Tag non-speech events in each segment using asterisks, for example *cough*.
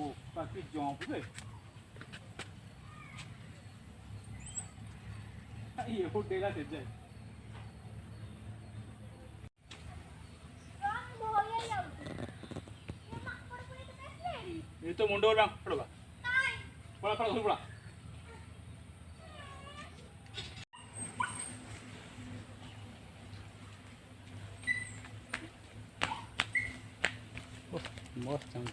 वो ताकि जौंक दे *laughs* ये वो डेरा दे जाए। ये तो मुंडो रंग पड़ोगा पड़ा पड़ा घुल पड़ा। मस्त चमक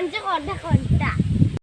কাঞ্চ কন্টা কন্টা